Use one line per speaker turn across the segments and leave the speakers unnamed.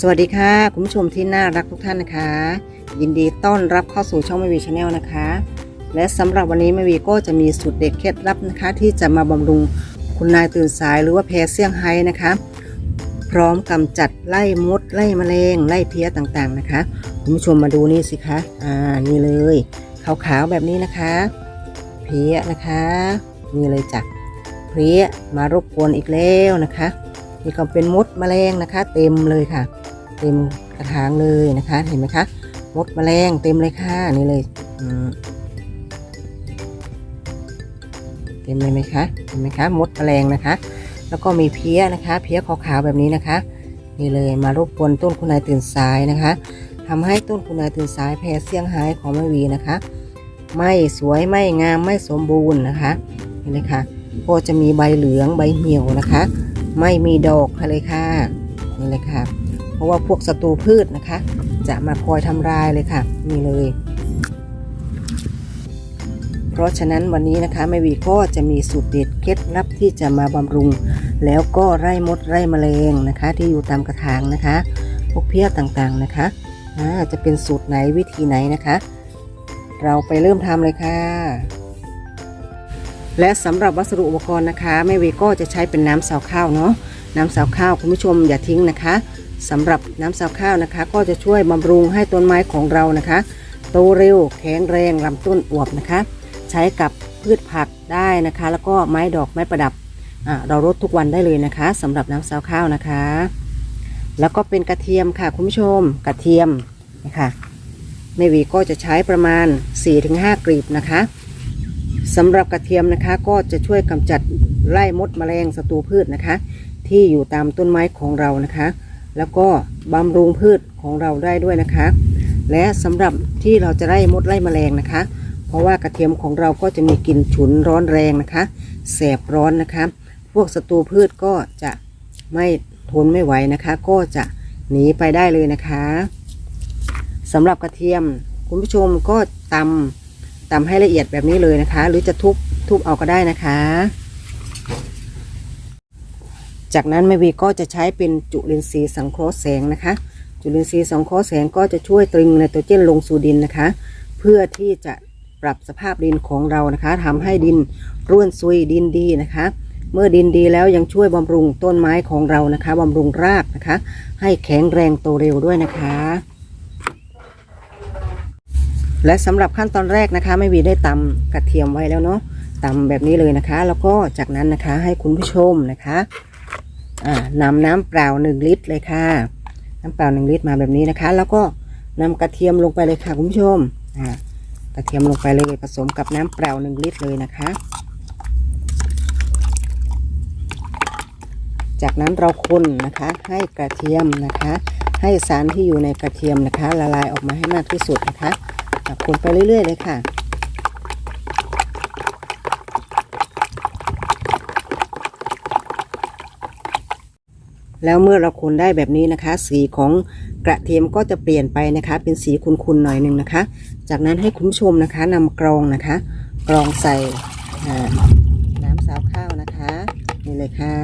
สวัสดีค่ะ คุณผู้ชมที่น่ารักทุกท่านนะคะ ยินดีต้อนรับเข้าสู่ช่องแมวีชาแนลนะคะ และสำหรับวันนี้แมวีก็จะมีสูตรเด็ดเคล็ดลับนะคะ ที่จะมาบำรุงคุณนายตื่นสายหรือว่าแพ้เซี่ยงไฮ้นะคะ พร้อมกำจัดไล่มด ไล่แมลงไล่เพี้ยต่างๆนะคะ คุณผู้ชมมาดูนี่สิคะอ่านี่เลยขาวๆแบบนี้นะคะ เพี้ยนะคะนี่เลยจ้ะเพี้ยมารบกวนอีกแล้วนะคะนี่ก็เป็นมดแมลงนะคะ เต็มเลยค่ะ เต็มกระถางเลยนะคะ เห็นไหมคะมดแมลงเต็มเลยค่ะนี่เลยเต็มเลยไหมคะเห็นไหมคะมดแมลงนะคะ แล้วก็มีเพี้ยนะคะ เพี้ยขาวๆแบบนี้นะคะนี่เลยมารบกวนต้นคุณนายตื่นสายนะคะทำให้ต้นคุณนายตื่นสายแพ้เสียงหายของแมวีนะคะ ไม่สวยไม่งามไม่สมบูรณ์นะคะเห็นไหมคะก็จะมีใบเหลืองใบเหี่ยวนะคะ ไม่มีดอกเลยค่ะนี่เลยค่ะ เพราะว่าพวกศัตรูพืชนะคะ จะมาคอยทำลายเลยค่ะนี่เลย เพราะฉะนั้นวันนี้นะคะแม่วีก็จะมีสูตรเด็ดเคล็ดลับที่จะมาบำรุง แล้วก็ไล่มดไล่แมลงนะคะ ที่อยู่ตามกระถางนะคะพวกเพี้ยต่างๆนะคะอาจะเป็นสูตรไหนวิธีไหนนะคะ เราไปเริ่มทำเลยค่ะและสำหรับวัสดุอุปกรณ์นะคะแม่วีก็จะใช้เป็นน้ำสาวข้าวเนาะน้ำสาวข้าวคุณผู้ชมอย่าทิ้งนะคะ สำหรับน้ำสาวข้าวนะคะ ก็จะช่วยบำรุงให้ต้นไม้ของเรานะคะ โตเร็วแข็งแรงลำต้นอวบนะคะ ใช้กับพืชผักได้นะคะ แล้วก็ไม้ดอกไม้ประดับเรารดทุกวันได้เลยนะคะสำหรับน้ำสาวข้าวนะคะ แล้วก็เป็นกระเทียมค่ะคุณผู้ชมกระเทียมนะคะแม่วีก็จะใช้ประมาณ 4-5 กลีบนะคะสำหรับกระเทียมนะคะก็จะช่วยกำจัดไล่มดแมลงศัตรูพืชนะคะ ที่อยู่ตามต้นไม้ของเรานะคะ แล้วก็บำรุงพืชของเราได้ด้วยนะคะ และสำหรับที่เราจะไล่มดไล่แมลงนะคะ เพราะว่ากระเทียมของเราก็จะมีกลิ่นฉุนร้อนแรงนะคะแสบร้อนนะคะ พวกศัตรูพืชก็จะไม่ทนไม่ไหวนะคะ ก็จะหนีไปได้เลยนะคะสำหรับกระเทียมคุณผู้ชมก็ตำตำให้ละเอียดแบบนี้เลยนะคะ หรือจะทุบทุบเอาก็ได้นะคะ จากนั้นแม่วีก็จะใช้เป็นจุลินทรีย์สังเคราะห์แสงนะคะ จุลินทรีย์สังเคราะห์แสงก็จะช่วยตรึงไนโตรเจนลงสู่ดินนะคะ เพื่อที่จะปรับสภาพดินของเรานะคะทำให้ดินร่วนซุยดินดีนะคะ เมื่อดินดีแล้วยังช่วยบำรุงต้นไม้ของเรานะคะบำรุงรากนะคะ ให้แข็งแรงโตเร็วด้วยนะคะและสำหรับขั้นตอนแรกนะคะไม่วีได้ตำกระเทียมไว้แล้วเนาะตำแบบนี้เลยนะคะ แล้วก็จากนั้นนะคะให้คุณผู้ชมนะคะ นำน้ำเปล่าหนึ่งลิตรเลยค่ะ น้ำเปล่าหนึ่งลิตรมาแบบนี้นะคะ แล้วก็นำกระเทียมลงไปเลยค่ะคุณผู้ชมกระเทียมลงไปเลยผสมกับน้ำเปล่าหนึ่งลิตรเลยนะคะ จากนั้นเราคนนะคะให้กระเทียมนะคะ ให้สารที่อยู่ในกระเทียมนะคะ ละลายออกมาให้มากที่สุดนะคะคนไปเรื่อย ๆ เลยค่ะ แล้วเมื่อเราคนได้แบบนี้นะคะ สีของกระเทียมก็จะเปลี่ยนไปนะคะ เป็นสีขุ่นๆหน่อยหนึ่งนะคะ จากนั้นให้คุณผู้ชมนะคะนำกรองนะคะ กรองใส่น้ำสาวข้าวนะคะนี่เลยค่ะ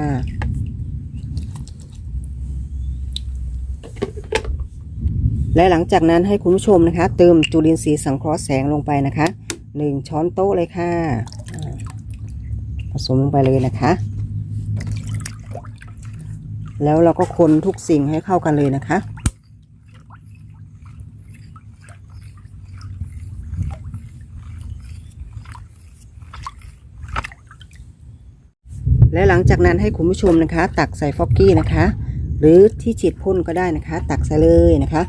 และหลังจากนั้นให้คุณผู้ชมนะคะ เติมจุลินทรีย์สังเคราะห์แสงลงไปนะคะหนึ่งช้อนโต๊ะเลยค่ะ ผสมลงไปเลยนะคะ แล้วเราก็คนทุกสิ่งให้เข้ากันเลยนะคะ และหลังจากนั้นให้คุณผู้ชมนะคะ ตักใส่ฟอกกี้นะคะ หรือที่ฉีดพ่นก็ได้นะคะ ตักใส่เลยนะคะ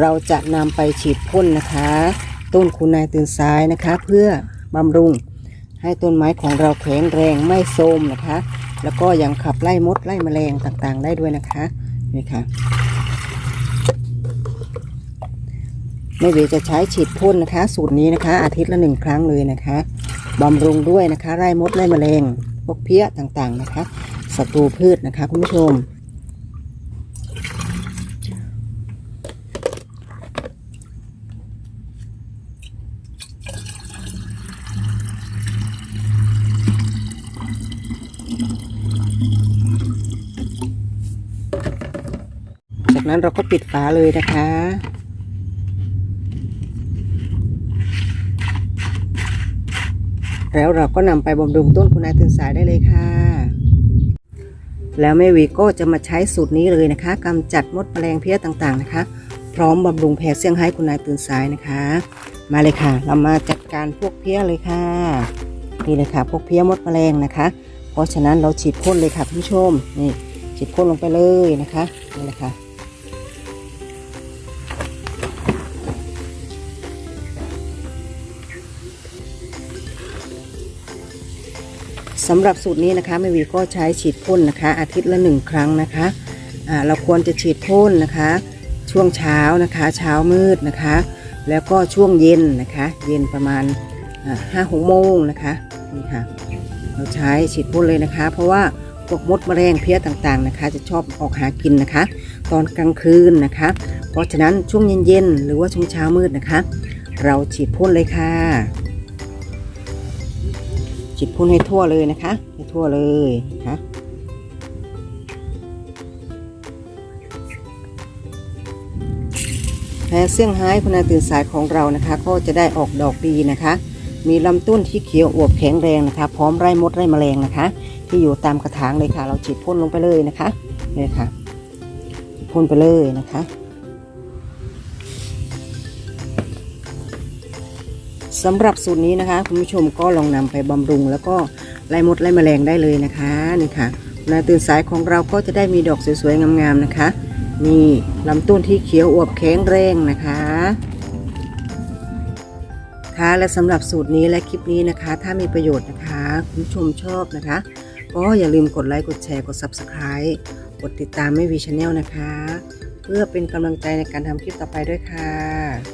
เราจะนำไปฉีดพ่นนะคะ ต้นคุณนายตื่นสายนะคะ เพื่อบำรุงให้ต้นไม้ของเราแข็งแรงไม่โทรมนะคะ แล้วก็ยังขับไล่มดไล่แมลงต่างๆ ได้ด้วยนะคะนี่ค่ะไม่เวจะใช้ฉีดพ่นนะคะ สูตรนี้นะคะ อาทิตย์ละหนึ่งครั้งเลยนะคะบำรุงด้วยนะคะ ไล่มดไล่แมลงพวกเพี้ยต่างๆนะคะศัตรูพืชนะคะคุณผู้ชม จากนั้นเราก็ปิดฝาเลยนะคะ แล้วเราก็นำไปบำรุงต้นคุณนายตื่นสายได้เลยค่ะ แล้วแม่วีก็จะมาใช้สูตรนี้เลยนะคะกำจัดมดแมลงเพี้ยต่างๆนะคะ พร้อมบำรุงแผ่เซี่ยงไฮ้คุณนายตื่นสายนะคะ มาเลยค่ะ เรามาจัดการพวกเพี้ยเลยค่ะนี่เลยค่ะ พวกเพี้ยมดแมลงนะคะ เพราะฉะนั้นเราฉีดพ่นเลยค่ะคุณผู้ชมนี่ฉีดพ่นลงไปเลยนะคะนี่แหละค่ะ สำหรับสูตรนี้นะคะแม่วีก็ใช้ฉีดพ่นนะคะ อาทิตย์ละหนึ่งครั้งนะคะเราควรจะฉีดพ่นนะคะ ช่วงเช้านะคะ เช้ามืดนะคะ แล้วก็ช่วงเย็นนะคะ เย็นประมาณห้าหกโมงนะคะนี่ค่ะเราใช้ฉีดพ่นเลยนะคะ เพราะว่าพวกมดแมลงเพี้ยต่างๆนะคะ จะชอบออกหากินนะคะ ตอนกลางคืนนะคะ เพราะฉะนั้นช่วงเย็นๆหรือว่าช่วงเช้ามืดนะคะ เราฉีดพ่นเลยค่ะ ฉีดพ่นให้ทั่วเลยนะคะ ให้ทั่วเลยนะคะแพรเซี่ยงไฮ้พนาตื่นสายของเรานะคะ ก็จะได้ออกดอกดีนะคะ มีลำต้นที่เขียวอวบแข็งแรงนะคะ พร้อมไร่มดไร่แมลงนะคะ ที่อยู่ตามกระถางเลยค่ะ เราฉีดพ่นลงไปเลยนะคะนี่ค่ะพ่นไปเลยนะคะ สำหรับสูตรนี้นะคะ คุณผู้ชมก็ลองนำไปบำรุง แล้วก็ไล่มดไล่แมลงได้เลยนะคะนี่ค่ะนาตื่นสายของเราก็จะได้มีดอกสวยๆงามๆนะคะนี่ลำต้นที่เขียวอวบแข็งแรงนะคะค่ะและสำหรับสูตรนี้และคลิปนี้นะคะ ถ้ามีประโยชน์นะคะ คุณผู้ชมชอบนะคะ ก็อย่าลืมกดไลค์กดแชร์กด Subscribe กดติดตามไม่วีชาแนลนะคะ เพื่อเป็นกำลังใจในการทำคลิปต่อไปด้วยค่ะ